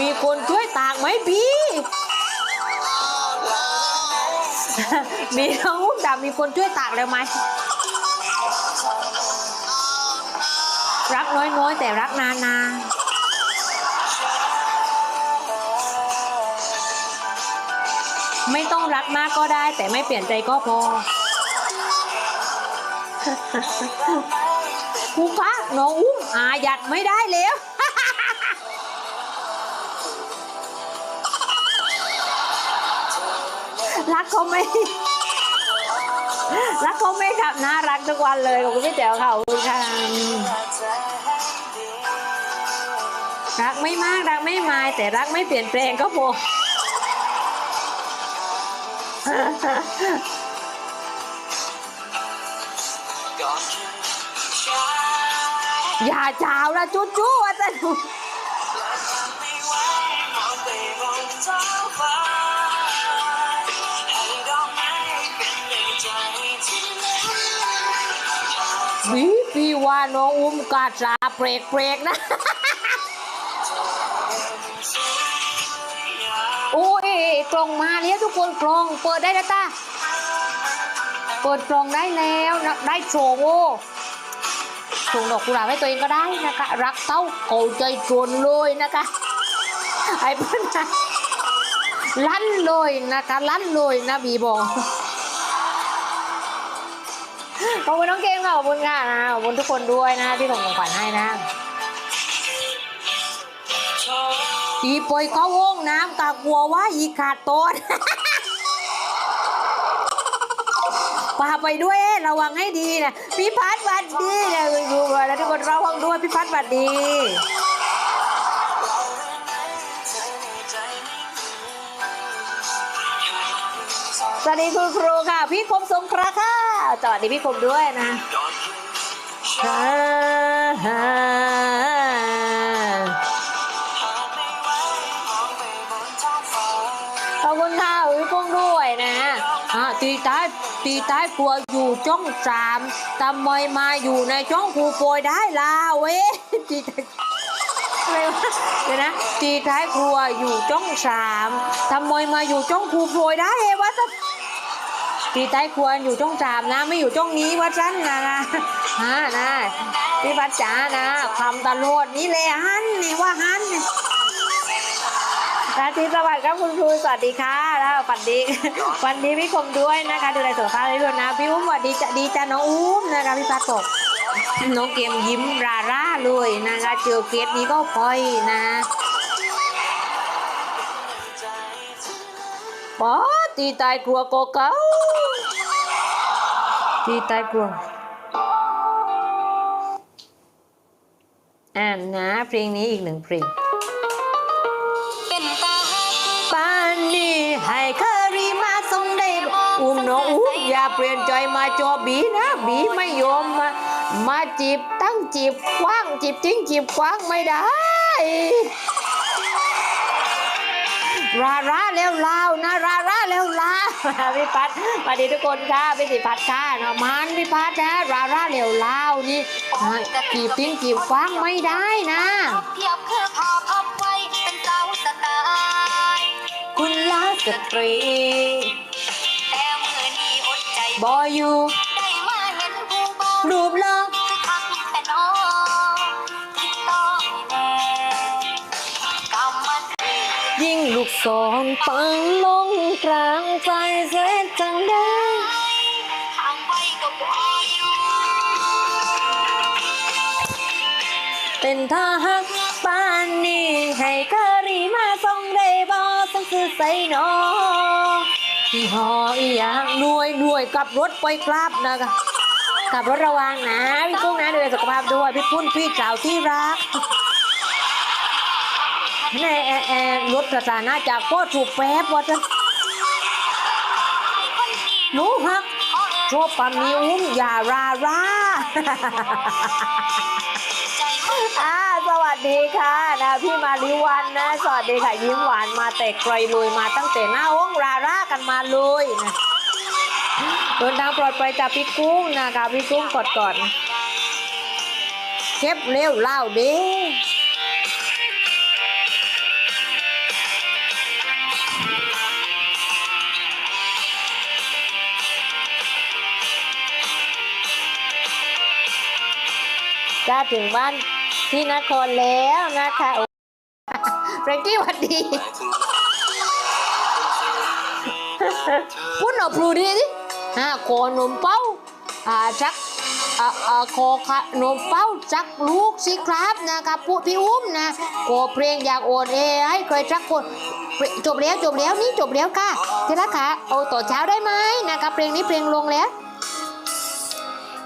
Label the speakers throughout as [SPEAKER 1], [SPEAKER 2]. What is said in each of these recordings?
[SPEAKER 1] มีคนช่วยตากไหมพี่ มีน้องอุ้มดำมีคนช่วยตากแล้วไหม รักน้อยๆ แต่รักนานๆไม่ต้องรักมากก็ได้ แต่ไม่เปลี่ยนใจก็พอครูคะน้องอุ้มอาหยัดไม่ได้แล้ว รักเขาไหมรักเขาไหมครับน่ารักทุกวันเลยขอบคุณพี่แจ๋วค่ะขอบคุณค่ะรักไม่มากรักไม่มาย แต่รักไม่เปลี่ยนแปลงก็พออย่าจ้าละจุ๊จู้อาจารย์ พี่ว่าน้องอุ้มกาจาเปรกเปรกนะโอ้ยกล่องมาแล้วทุกคนกล่องเปิดได้แล้วตาเปิดกล่องได้แล้วได้โชว์โว้ส่งดอกกุหลาบให้ตัวเองก็ได้นะคะ รักเต้าเขาใจจนเลยนะคะไอ้เพื่อนลั่นเลยนะคะลั่นเลยนะบีบอก ขอบคุณน้องเกมค่ะขอบคุณค่ะนะขอบคุณทุกคนด้วยนะที่ส่งของขวัญให้นะอีปอยเข้าห้องน้ำกะกลัวว่าอีขาดตนพาไปด้วยระวังให้ดีนะพี่พัดบัดดีนะดูแล้วทุกคนระวังด้วยพี่พัดบัดดี สวัสดีคุณครูค่ะ พี่คมสงเคราะห์ค่ะสวัสดีพี่คมด้วยนะอ่าขอบคุณค่ะพี่กุ้งด้วยนะอ่าตีท้ายตีท้ายครัวอยู่ช่องสามทำไมมาอยู่ในช่องครูโปรยได้ล่ะเว้ยตีท้ายอะไรวะเดี๋ยวนะตีท้ายครัวอยู่ช่องสามทำไมมาอยู่ช่องครูโปรยได้เอวะ พี่ใต้ควรอยู่ช่องสามนะ ไม่อยู่ช่องนี้ว่าฉันนะนะฮะนะพี่พัชจ๋านะความตลอดนี่เลยฮันนี่ว่าฮันราตรีสวัสดิ์ครับคุณครูสวัสดีค่ะแล้วฝันดีฝันดีพี่คมด้วยนะคะดูแลสุขภาพด้วยนะพี่อุ้มสวัสดีจะดีจ้ะน้องอุ้มนะคะพี่พัดบอกน้องเกมยิ้มราร่าเลยนะคะเจอเกสนี้ก็พลอยนะปอ ตีตายกลัวโกเก้าตีใต้กลัว อ่านนะเพลงนี้อีกหนึ่งเพลง
[SPEAKER 2] เป็นตาฮัก
[SPEAKER 1] ปานนี้ให้เคอรีมาส่งได้บ่อุ้มน้องอุ้มอย่าเปลี่ยนใจมาจอบีนะบีไม่ยอมมา มาจีบตั้งจีบกว้างจีบทิ้งจีบกว้างไม่ได้ ราราแล้วลาวนะราราแล้วลาวพี่พัดสวัสดีทุกคนค่ะพี่สิพัดค่ะเนาะมันพี่พัดนะราราแล้วลาวนี่อ่าจีบทิ้งจีบกว้างไม่ได้นะ
[SPEAKER 2] เทียบคือพอพับไว้เป็นสาวสไตล์
[SPEAKER 1] คุณลาสตรี
[SPEAKER 2] แต่มือนี้อดใจ
[SPEAKER 1] บออยู่
[SPEAKER 2] ก
[SPEAKER 1] ศรปังลงกลางใจเสียจังได้
[SPEAKER 2] ทางไว้ก็บ่อยู่
[SPEAKER 1] เป็นท่าหักปานนี้ให้เคอรีมาส่งได้บอสังคือใส่นอที่หออีหยังหน่วยหน่วยกลับรถไปกลับนะคะกลับรถระวังนะ พี่กุ้งนะดูแลสุขภาพด้วย พี่ปุ้นพี่สาวที่รัก แน่แอแอรถประสานหน้าจากพ่อถูกแป๊บว่าจะหนูฮักชอบปั๊มนิ้วอย่าราร่าอ่าสวัสดีค่ะนะพี่มาริวันนะ สวัสดีค่ะยิ้มหวานมาแต่ไกลเลยมาตั้งแต่หน้าห้องราร่ากันมาเลยนะเดินทางปลอดภัยจากพี่กุ้งนะคะพี่กุ้งกอดก่อนเก็บเร็วเล่าเด้ ตาถึงบ้านที่นครแล้วนะคะโอ้เฟรงกี้หวัดดีพูดหน่อพลูดีดิอ่าขอนมเป้าอ่าจักอ่าอ่าขอขนมเป้าจักลูกสิครับนะครับพูดพี่อุ้มนะขอเพลงอยากโอนเอให้ใครจักคนจบแล้วจบแล้วนี่จบแล้วค่ะที่รักค่ะเอาต่อเช้าได้ไหมนะครับเพลงนี้เพลงลงแล้ว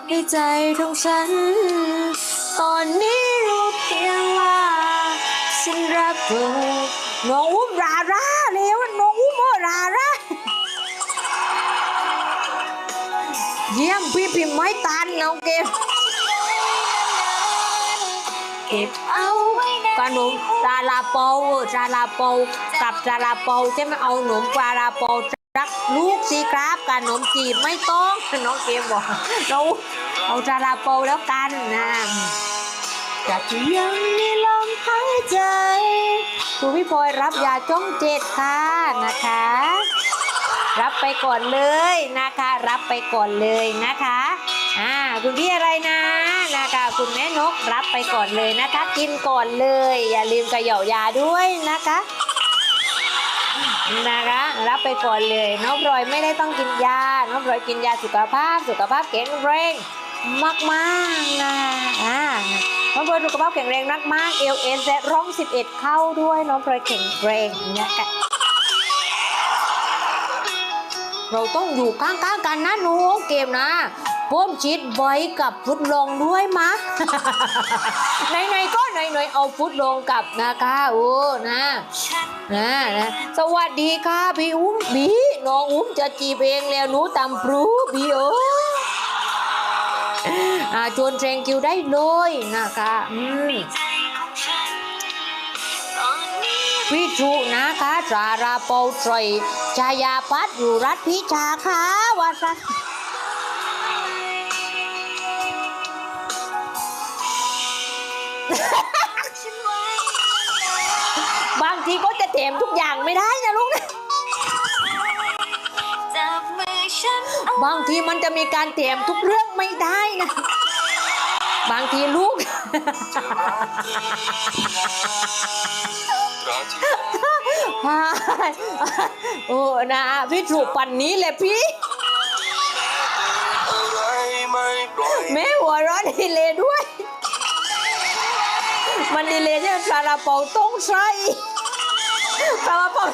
[SPEAKER 1] ในใจของฉัน ตอนนี้รู้เพียงว่าฉันรักเธอน้องอุ้มราราแล้วน้องอุ้มเออราราเยี่ยมพี่พิมพ์ไม่ตันน้องเกมเก็บเอาขนมซาลาเปาซาลาเปากับซาลาเปาใช่ไหมเอาขนมซาลาเปารักลูกสิครับขนมจีบไม่ต้องน้องเกมบอกเราเอาซาลาเปาแล้วกันนะ จะยังมีลมหายใจครูพี่พลอยรับยาจ้องเจ็ดค่ะนะคะ รับไปก่อนเลยนะคะ รับไปก่อนเลยนะคะอ่าคุณพี่อะไรนะนะคะ คุณแม่นกรับไปก่อนเลยนะคะ กินก่อนเลย อย่าลืมกระเหยาะยาด้วยนะคะนะคะรับไปก่อนเลยน้องพลอยไม่ได้ต้องกินยาน้องพลอยกินยาสุขภาพ สุขภาพแข็งแรงมากๆนะอ่า น้องพลอยสุขภาพแข็งแรงมากๆเอลเอสร้อง 11 เข้าด้วยน้องพลอยแข็งแรงเนะคะเราต้องอยู่ข้างๆกันนะหนูเกมนะพ่มชิดไว้กับฟุตลงด้วยมะไหนๆก็ไหนๆเอาฟุตลงกับนะคะโอ้นะนะนะ สวัสดีค่ะพี่อุ้มบีน้องอุ้มจะจีบเองแล้วหนูตำปรูบีโออ ชวนเทรงคิวได้เลยนะคะอืม
[SPEAKER 2] ใจของฉันตอนนี้
[SPEAKER 1] พี่ชุนะคะสาราเปาตรอยชายาพัดอยู่รัฐพิชาค่ะวา
[SPEAKER 2] สัน
[SPEAKER 1] บางทีก็จะแถมทุกอย่างไม่ได้นะลูกนะ
[SPEAKER 2] บมือฉันเอา
[SPEAKER 1] บางทีมันจะมีการแถมทุกเรื่องไม่ได้นะ บางทีลูก โอ้นะพี่ถูกปันนี้แหละพี่
[SPEAKER 3] อะไรไม่ปล่อย
[SPEAKER 1] แม่หัวเร้อนดีเลยด้วย มันดีเลยเนี่ยซาลาเปาต้องใส่ซาลาเปา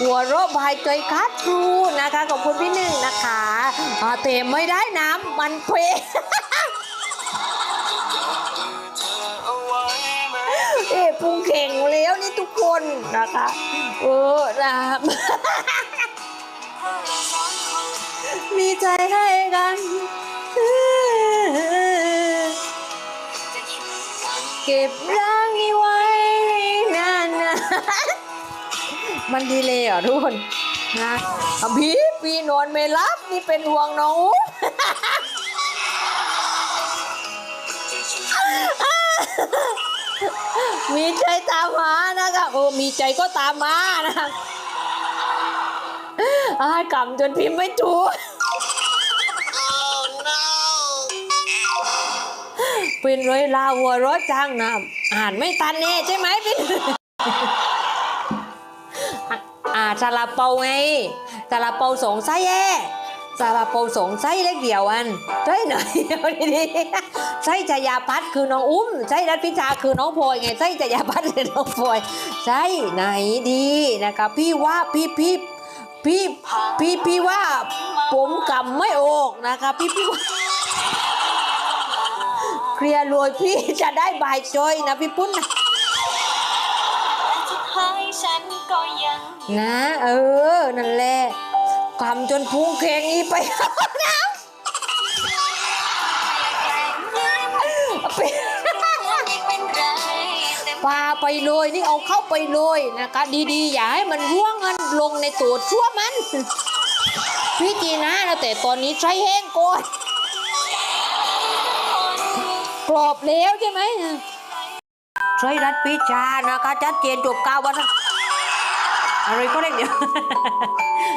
[SPEAKER 1] หัวเร้อบายใจคัดครูนะคะ ขอบคุณพี่หนึ่งนะคะเต็มไม่ได้น้ำมันเพล
[SPEAKER 3] เอ๊ะ
[SPEAKER 1] พุงเข่งแล้วนี่ทุกคนนะคะ เออนะมีใจให้กันเก็บร่า มันดีเลยเหรอทุกคนนะอะพี่พี่นอนไม่รับนี่เป็นห่วงน้องอุ๊บมีใจตามมานะคะโอ้มีใจก็ตามมานะคะอายกำจนพิมพ์ไม่ถูกเป็นร้อยลาหัวเร้อยจังนะอ่านไม่ทันแน่ใช่ไหมพี่ อ่าซาลาเปาไงซาลาเปาสองไส้แย่ซาลาเปาสองไส้เล็กเดียวอันไส้ไหนเอาดีๆไส้จยาพัดคือน้องอุ้มไส้รัตพิชาคือน้องพลอยไงไส้จยาพัดคือน้องพลอยไส้ไหนดีนะคะพี่ว่าพี่พี่พี่พี่พี่ว่าผมกำไม่ออกนะคะพี่พี่ว่าเคลียร์รวยพี่จะได้บายจอยนะพี่ปุ้นนะ
[SPEAKER 2] นะ
[SPEAKER 1] เออ นั่นแหละกำจนพุงเข่งนี้ไปน้ำไป
[SPEAKER 2] ไม่เป็นไรแต่
[SPEAKER 1] ปาไปเลยนี่เอาเข้าไปเลยนะคะ ดีๆ อย่าให้มันร่วงมันลงในตัวชั่วมันพี่จีนะแล้วแต่ตอนนี้ใช้แห้งก่อนกรอบแล้วใช่ไหมใช้รัดพิชานะคะ ชัดเจนจบกาววัน อะไรก็ได้เดี๋ยว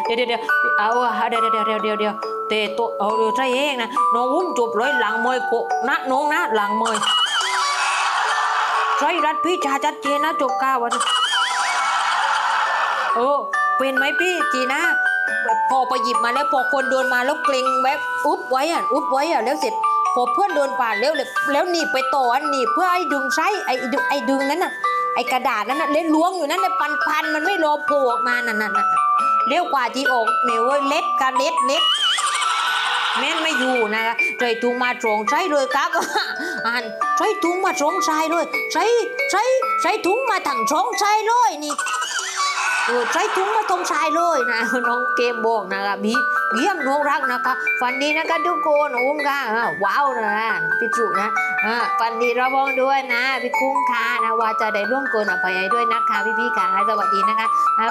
[SPEAKER 1] เดี๋ยวเดี๋ยวเดี๋ยวเอาเดี๋ยวเดี๋ยวเดี๋ยวเดี๋ยวเดี๋ยวเตะตัวเอาเดี๋ยวใช่เองนะน้องอุ้มจบเลยหลังมวยโกะนะน้องนะหลังมวยใช่รัดพี่ชาชัดเจนนะจบก้าวันโอ้เป็นไหมพี่จีนะพอไปหยิบมาแล้วพอคนโดนมาแล้วเกรงแวบอุ๊บไว้อะอุ๊บไว้อะแล้วเสร็จพอเพื่อนโดนป่าดแล้วแล้วหนีไปต่ออันหนีเพื่อให้ดึงใช้ไอ้ดึงไอ้ดึงนั้นน่ะ กระดาษนั้นน่ะเล่นล้วงอยู่นั่นเลยปันพันมันไม่รอโผล่ออกมานั่นน่ะน่ะเร็วกว่าที่อกเหนียวเล็ดกันเล็ดเล็ดแม่นไม่อยู่นะคะใจถุงมาตรงใช้เลยครับอ่านใช้ถุงมาตรงใช้เลยใช้ใช้ใช้ถุงมาถังช่องใช้เลยนี่ใช้ถุงมาตรงใช้เลยนะน้องเกมบอกนะคะบี เยี่ยมน้องรักนะคะฝันดีนะคะทุกคนอุ้มค่ะว้าวนะพี่จุนะอ่าฝันดีระวังด้วยนะพี่กุ้งค่ะนะว่าจะได้ร่วมเกินอภัยด้วยนะคะพี่พี่ค่ะสวัสดีนะคะ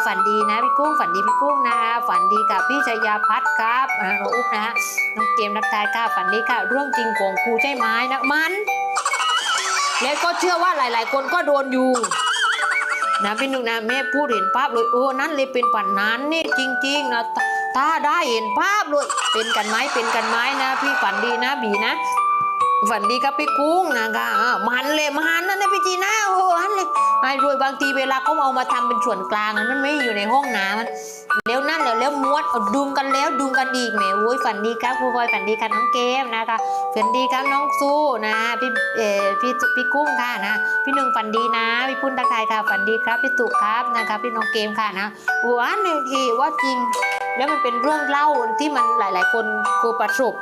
[SPEAKER 1] ฝันดีนะพี่กุ้งฝันดีพี่กุ้งนะคะฝันดีกับพี่ชยาพัฒน์ครับอ่าน้องอุ๊บนะฮะน้องเกมนักทายค่ะฝันดีค่ะเรื่องจริงของครูใช่ไหมนะมันแล้วก็เชื่อว่าหลาย ๆ คนก็โดนอยู่นะพี่หนุ่มนะแม่พูดเห็นภาพเลยโอ้นั่นเลยเป็นปันนั้นนี่จริง ๆ นะ ถ้าได้เห็นภาพเลยเป็นกันไหมเป็นกันไหมนะ พี่ฝันดีนะบีนะฝันดีกับพี่กุ้งนะคะอ่ามันเลยมันนั่นนะพี่จีน่าโอ้มันเลยไอ้รวยบางทีเวลาเขาเอามาทำเป็นส่วนกลางมันไม่อยู่ในห้องน้ำมันแล้วนั่นแล้วแล้วม้วนดึงกันแล้วดึงกันอีกแหมโอ้ยฝันดีครับครูบอยฝันดีครับน้องเกมนะคะฝันดีครับน้องสู้นะพี่เออพี่พี่กุ้งค่ะนะพี่หนึ่งฝันดีนะพี่พุ่นตะไคายค่ะฝันดีครับพี่ตุกครับนะคะพี่น้องเกมค่ะนะว้าหนึ่งทีว่าจริง แล้วมันเป็นเรื่องเล่าที่มันหลาย ๆ คนคือประสบ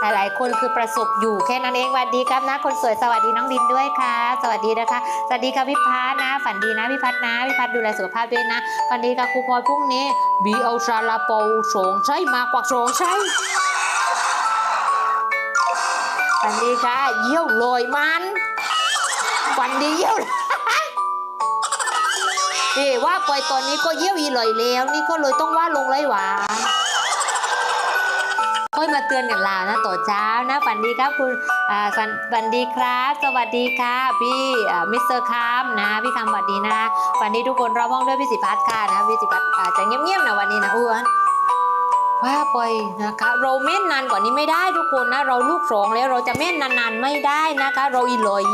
[SPEAKER 1] หลายๆ คนคือประสบอยู่แค่นั้นเองสวัสดีครับนะ คนสวยสวัสดีน้องดินด้วยค่ะ สวัสดีนะคะสวัสดีค่ะพี่พัฒนะ ฝันดีนะพี่พัฒนะพี่พัฒดูแลสุขภาพด้วยนะฝันดีค่ะครูพลอยพรุ่งนี้บีเอาซาลาเปาสองใช่มากกว่าสองใช่ฝันดีค่ะ เยี่ยวลอยมันฝันดีเยี่ยว เอ้ว่าไปตอนนี้ก็เยี่ยวอีลอยแล้ว นี่ก็เลยต้องว่าลงเลยหวาค่อยมาเตือนกันลานะต่อเช้านะฝันดีครับคุณอ่าฝันฝันดีครับ สวัสดีค่ะพี่มิสเตอร์คัมนะ พี่คำสวัสดีนะฝันดีทุกคนรอบห้องด้วยพี่สิพัฒน์ค่ะนะพี่สิพัฒน์อาจจะเงียบๆนะวันนี้นะอ้วนว่าไปนะคะเราเม่นนานกว่านี้ไม่ได้ทุกคนนะ เราลูกสองแล้วเราจะเม่นนานๆไม่ได้นะคะ เราอีลอย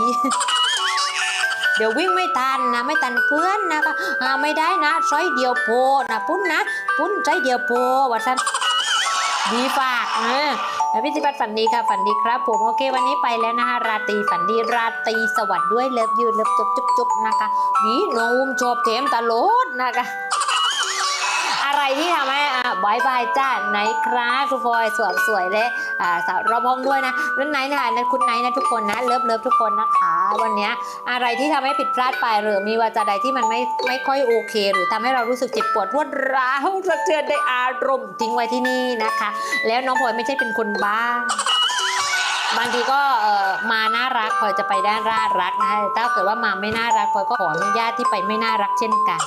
[SPEAKER 1] เดี๋ยววิ่งไม่ทันนะไม่ทันเพื่อนนะคะอ่าไม่ได้นะใช้เดียวโพนะปุ้นนะปุ้นใช้เดียวโพว่าฉันดีฝากเออแล้วพี่สิบัตฝันดีค่ะฝันดีครับ ผมโอเควันนี้ไปแล้วนะคะราตรีฝันดีราตรีสวัสดิ์ด้วยเลิฟยืนเลิฟจุบจุบจุบนะคะบีโนมชอบเทมตลอดนะคะอะไรที่ทำให้อะบายบายจ้าไหนครับคุณพลอยสวยสวยเลยอ่าสาวรอบห้องด้วยนะแล้วไหนนะคะนั่นคุณไหนนะทุกคนนะเลิฟเลิฟทุกคนนะคะ วันนี้อะไรที่ทำให้ผิดพลาดไปหรือมีวาจาใดที่มันไม่ไม่ค่อยโอเค หรือทำให้เรารู้สึกเจ็บปวดรวดร้าวสะเทือนในอารมณ์ทิ้งไว้ที่นี่นะคะ แล้วน้องพลอยไม่ใช่เป็นคนบ้าบางทีก็เออมาน่ารักพลอยจะไปด้านน่ารักนะคะแต่ถ้าเกิดว่ามาไม่น่ารักพลอยก็ขออนุญาตที่ไปไม่น่ารักเช่นกัน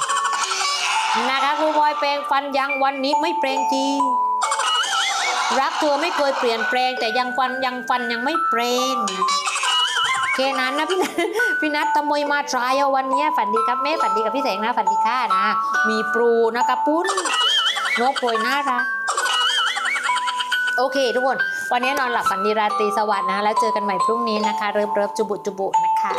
[SPEAKER 1] นะคะครูบอยแปลงฟันยังวันนี้ไม่แปลงจริงรักเธอไม่เคยเปลี่ยนแปลงแต่ยังฟันยังฟันยังไม่แปลง เค่นั้นนะพี่นัทพี่นัทตะมวยมาทรายวันนี้ฝันดีครับแม่ฝันดีกับพี่แสงนะฝันดีค่ะนะ มีปลูนะกระปุ้นนกโปรยน่ารักโอเค ทุกคน วันนี้นอนหลับฝันดีราตรีสวัสดิ์นะ แล้วเจอกันใหม่พรุ่งนี้นะคะ เริบเริบจุบุจุบุนะคะ